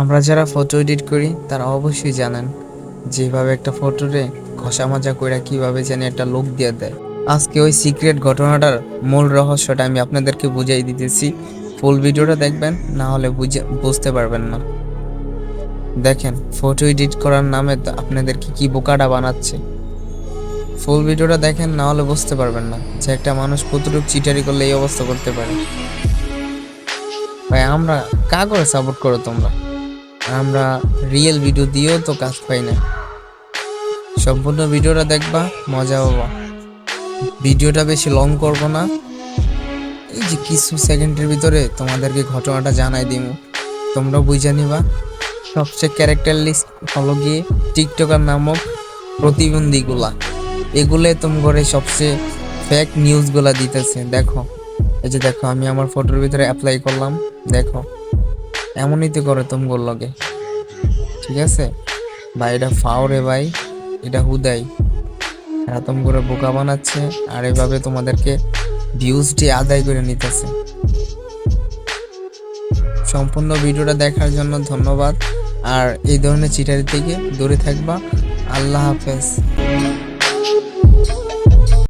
আমরা যারা photo edit করি, তারা অবশ্যই জানেন যেভাবে একটা ফটোরে ঘষা মাজা করে কীভাবে জানি একটা লোক দিয়ে দেয়। আজকে ওই সিক্রেট ঘটনাটার মূল রহস্যটা আমি আপনাদেরকে বুঝাই দিতেছি। ফুল ভিডিওটা দেখবেন, না হলে বুঝে, বুঝতে পারবেন না। দেখেন ফটো এডিট করার নামে তো আপনাদেরকে কি বোকাটা বানাচ্ছে। ফুল ভিডিওটা দেখেন, না হলে বুঝতে পারবেন না যে একটা মানুষ কতটুকু চিটারি করলে এই অবস্থা করতে পারে। ভাই, আমরা কা করে সাপোর্ট করো তোমরা? আমরা রিয়েল ভিডিও দিয়েও তো কাজ পাই না। সম্পূর্ণ ভিডিওটা দেখবা, মজা পাবা। ভিডিওটা বেশি লং করব না। এই যে কিছু সেকেন্ডের ভিতরে তোমাদেরকে ঘটনাটা জানাই দিব তোমরা বুঝে নিবা, সবচেয়ে ক্যারেক্টার লিস্ট হলো গিয়ে টিকটকার নামক প্রতিবন্ধীগুলা। এগুলো তোমার সবচেয়ে ফেক নিউজগুলা দিতেছে। দেখো, এই যে দেখো, আমি আমার ফটোর ভিতরে অ্যাপ্লাই করলাম। দেখো এমনই তো করে তোমার লগে। ঠিক আছে? ভাই, এটা ফাও রে ভাই, এটা হুদাই। এরা করে বোকা বানাচ্ছে আর এভাবে তোমাদেরকে ভিউজটি আদায় করে নিতেছে। সম্পূর্ণ ভিডিওটা দেখার জন্য ধন্যবাদ। আর এই ধরনের চিটারি থেকে দূরে থাকবা। আল্লাহ হাফেজ।